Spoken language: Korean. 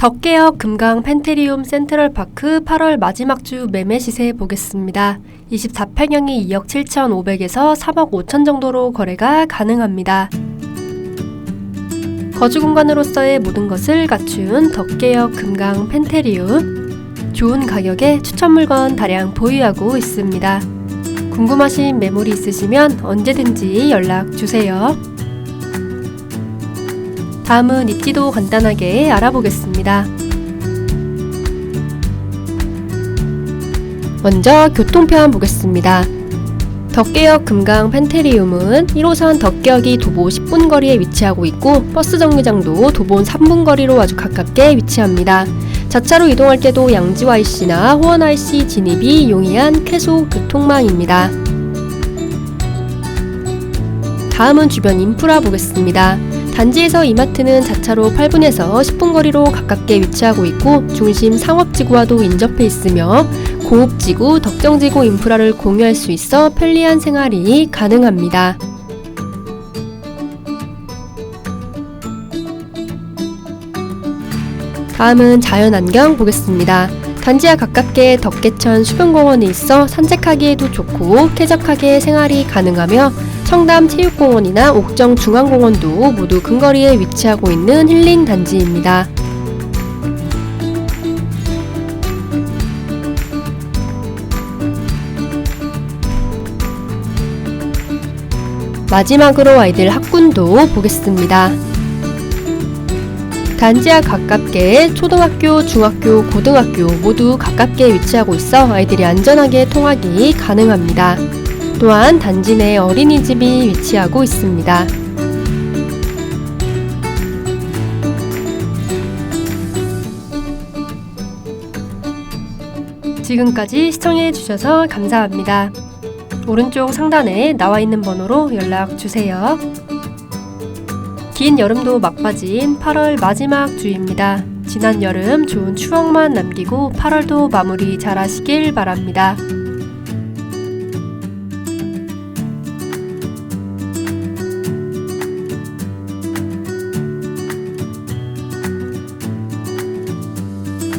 덕계역 금강 펜테리움 센트럴파크 8월 마지막 주 매매 시세 보겠습니다. 24평형이 2억 7,500에서 3억 5천 정도로 거래가 가능합니다. 거주 공간으로서의 모든 것을 갖춘 덕계역 금강 펜테리움 좋은 가격에 추천 물건 다량 보유하고 있습니다. 궁금하신 매물이 있으시면 언제든지 연락 주세요. 다음은 입지도 간단하게 알아보겠습니다. 먼저 교통편 보겠습니다. 덕계역 금강 펜테리움은 1호선 덕계역이 도보 10분 거리에 위치하고 있고 버스 정류장도 도보 3분 거리로 아주 가깝게 위치합니다. 자차로 이동할 때도 양지 YC나 호원 IC 진입이 용이한 쾌속 교통망입니다. 다음은 주변 인프라 보겠습니다. 단지에서 이마트는 자차로 8분에서 10분 거리로 가깝게 위치하고 있고 중심 상업지구와도 인접해 있으며 고급지구, 덕정지구 인프라를 공유할 수 있어 편리한 생활이 가능합니다. 다음은 자연환경 보겠습니다. 단지와 가깝게 덕계천 수변공원이 있어 산책하기에도 좋고 쾌적하게 생활이 가능하며 청담 체육공원이나 옥정 중앙공원도 모두 근거리에 위치하고 있는 힐링 단지입니다. 마지막으로 아이들 학군도 보겠습니다. 단지와 가깝게 초등학교, 중학교, 고등학교 모두 가깝게 위치하고 있어 아이들이 안전하게 통학이 가능합니다. 또한 단지 내 어린이집이 위치하고 있습니다. 지금까지 시청해 주셔서 감사합니다. 오른쪽 상단에 나와 있는 번호로 연락 주세요. 긴 여름도 막바지인 8월 마지막 주입니다. 지난 여름 좋은 추억만 남기고 8월도 마무리 잘 하시길 바랍니다.